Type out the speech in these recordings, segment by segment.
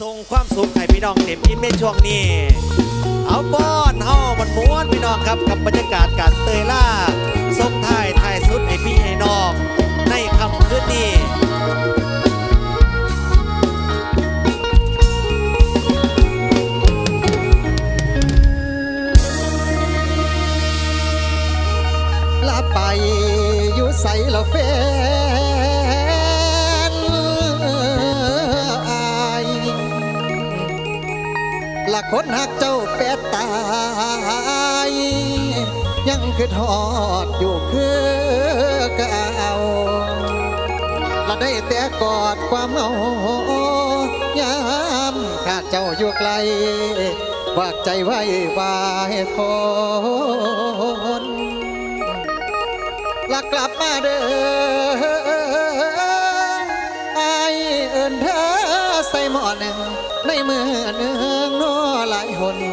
ส่งความสุขให้พี่น้องเต็มอินในช่วงนี้ เอาป้อนเฮามันม้วนพี่น้องครับกับบรรยากาศการเตยล่าส่งท้ายท้ายสุดให้พี่ให้น้อง ในคำคืนนี้ลาไปอยู่ใสละแฟ คนหักเจ้าเป็ดตาย ยังคือทอดอยู่คือเก่าละได้แต่กอดความเหงายามขาดเจ้าอยู่ไกลฝากใจไว้วายทนลักกลับมาเด้อไอเอินเธอใส่หม้อหนึ่งในมือหนึ่ง หลายหน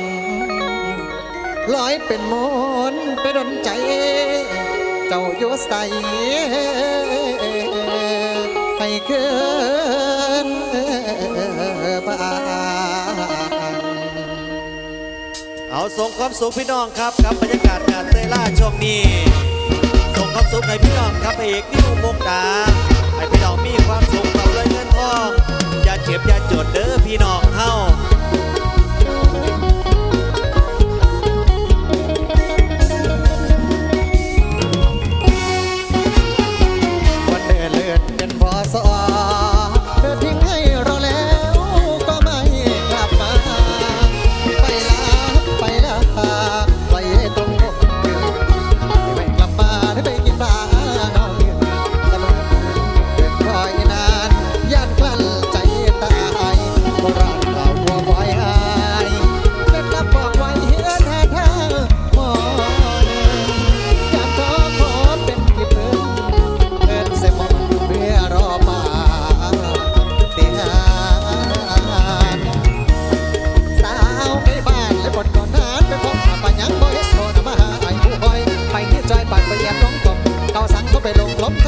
ลอยเป็นมนไปดนใจ เจ้าอยู่ใส่ให้เกินบ้านเอาส่งความสุขพี่น้องครับกับบรรยากาศการเตล่าช่วงนี้ส่งความสุขให้พี่น้องครับเอกนิวมงดาให้พี่น้องมีความสุขกับเลยเงินทองอย่าเจ็บอย่าจดเด้อพี่น้องเฮา pelo flop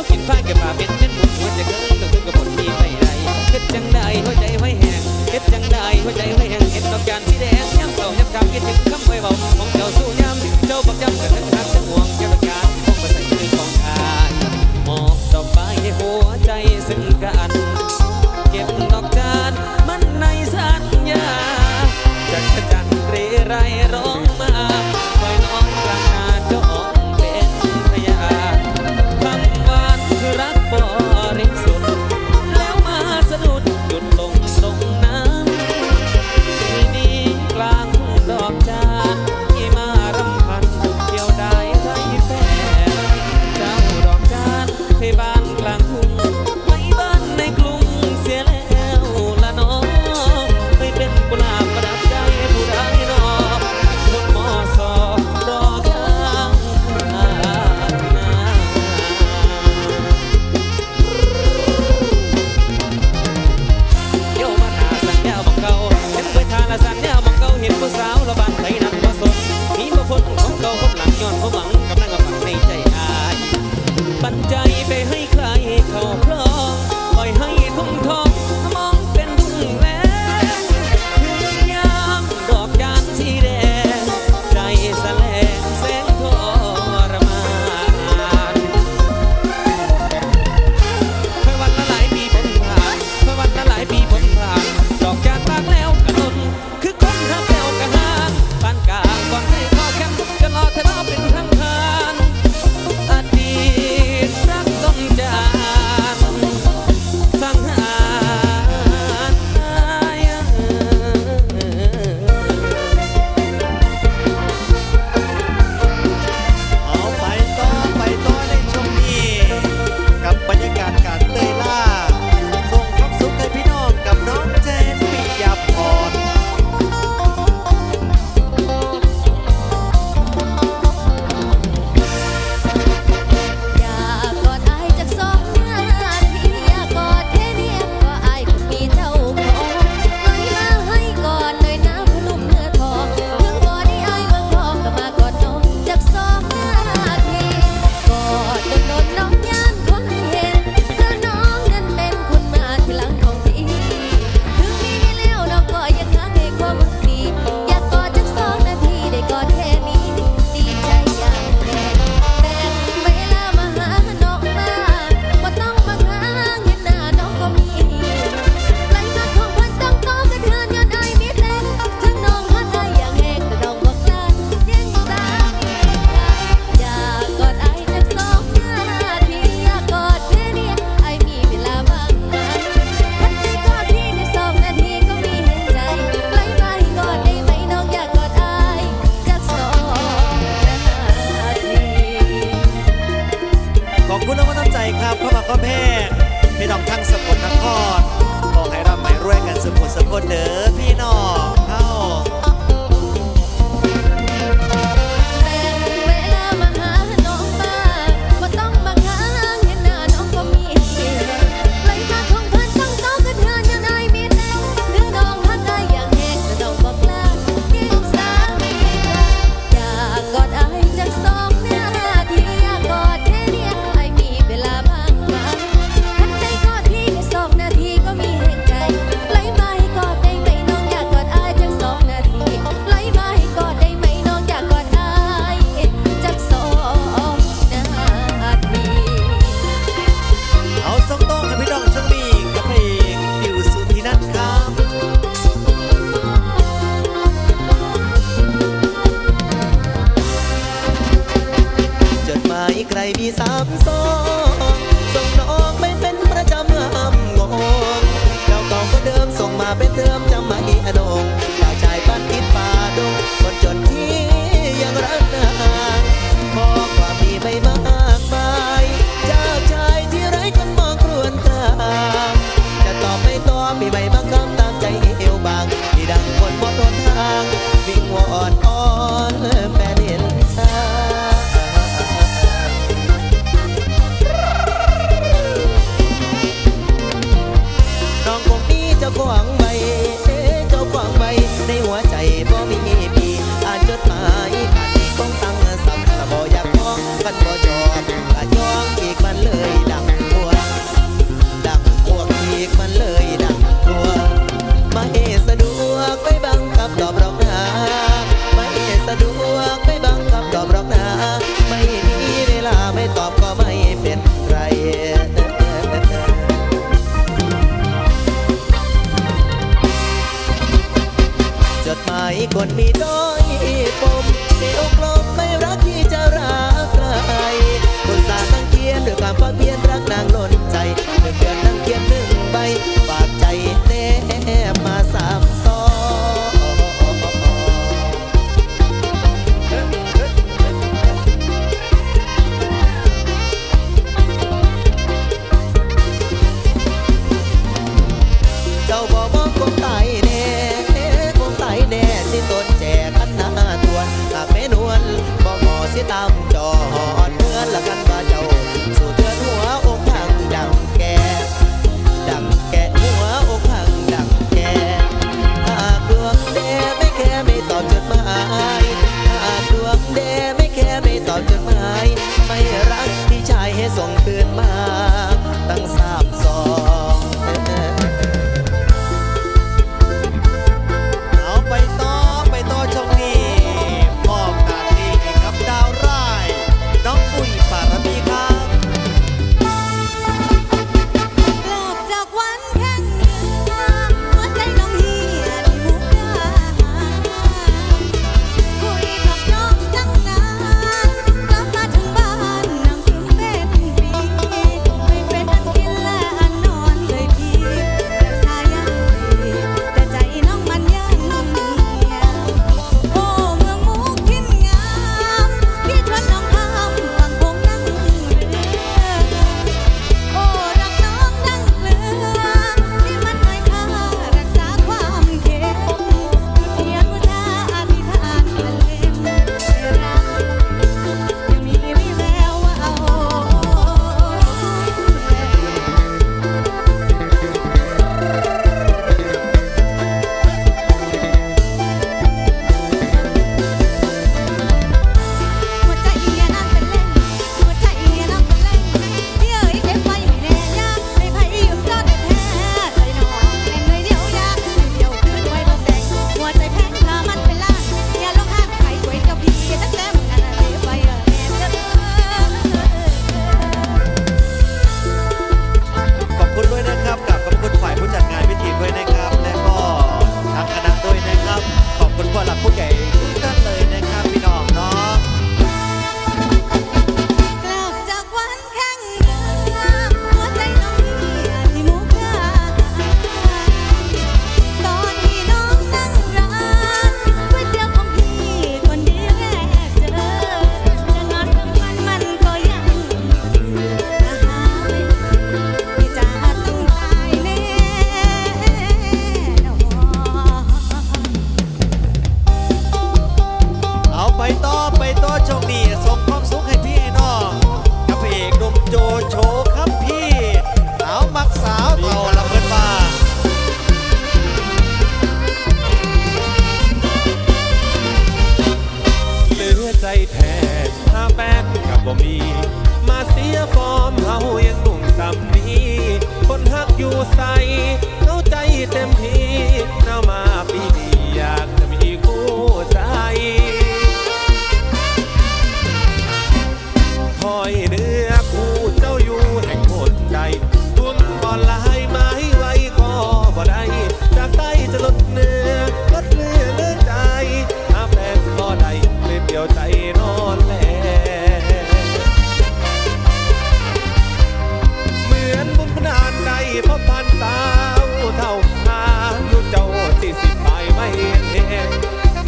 วกินฟ้าเก็บป่าเป็นเช่นหมดหัวจะเกินก็คือกระบดมีไม่ไรเฮ็ดจังได้หัวใจไว้แหงเฮ็ดจังได้หัวใจไว้แหงเฮ็ดดองการที่แดงย้ำเก่าย้ำคำคิดถึงคำไว้เบาของเจ้าสู้ย้ำเจ้าบักย้ำกับทั้งหักทั้งห่วงเจ้าประกาศคงมาใส่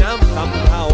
น้ำคำเท่า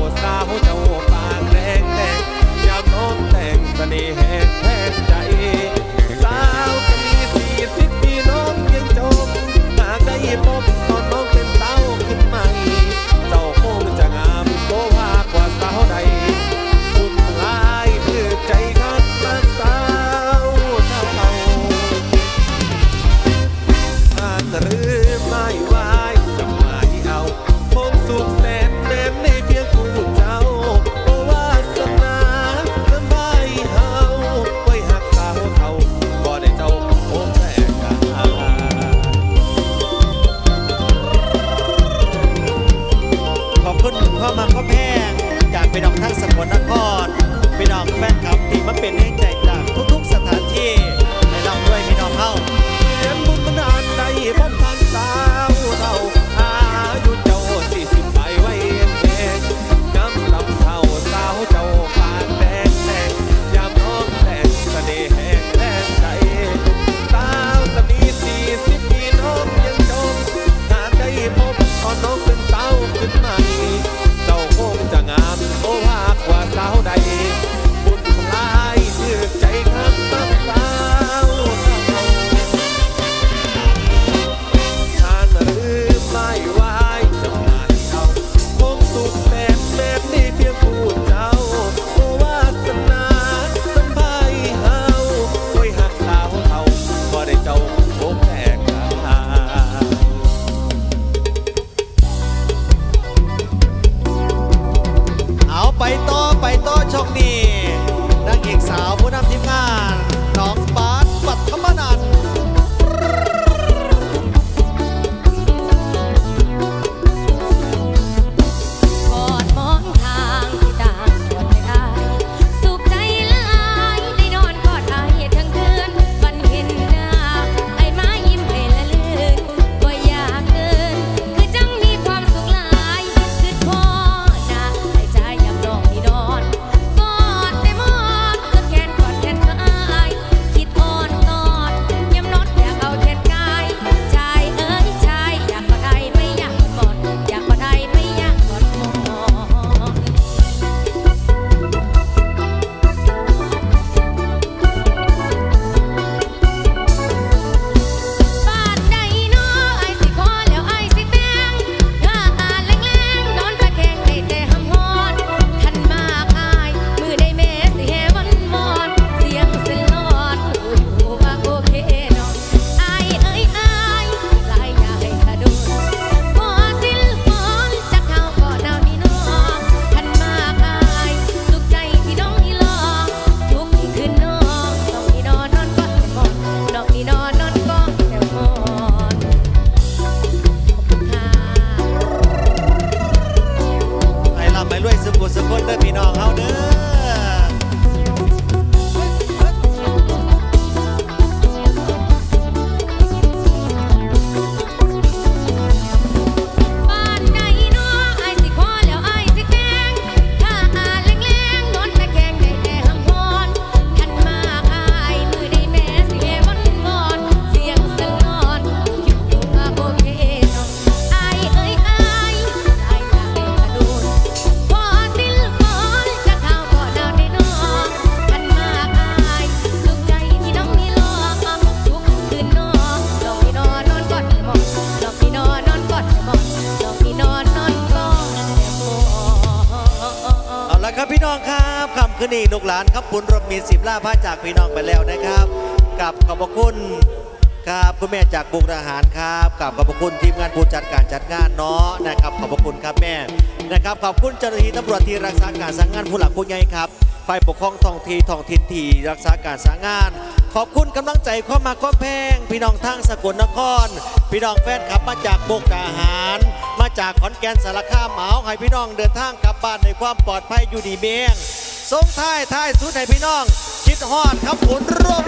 หลานครับปุณรถมีสิบล่าพระจากพี่น้องไปแล้วนะครับกับขอบพระคุณครับคุณแม่จากบุกทหารครับกับขอบพระคุณทีมงานผู้จัดการจัดงานเนาะนะครับขอบพระคุณครับแม่นะครับขอบคุณเจ้าหน้าที่ตำรวจที่รักษาการสังงานผู้หลักผู้ใหญ่ครับฝ่ายปกครองท้องที่ท้องถิ่นที่รักษาการสังงาน ขอบคุณกำลังใจความาความแพง พี่น้องทางสกลนคร พี่น้องแฟนคลับมาจากบุกทหาร มาจากขอนแก่นสารคามเหมาให้พี่น้องเดินทางกลับบ้านในความปลอดภัยอยู่ดีเมียง ส่งท้ายท้ายสุดให้พี่น้อง คิดฮอดครับผลร่ม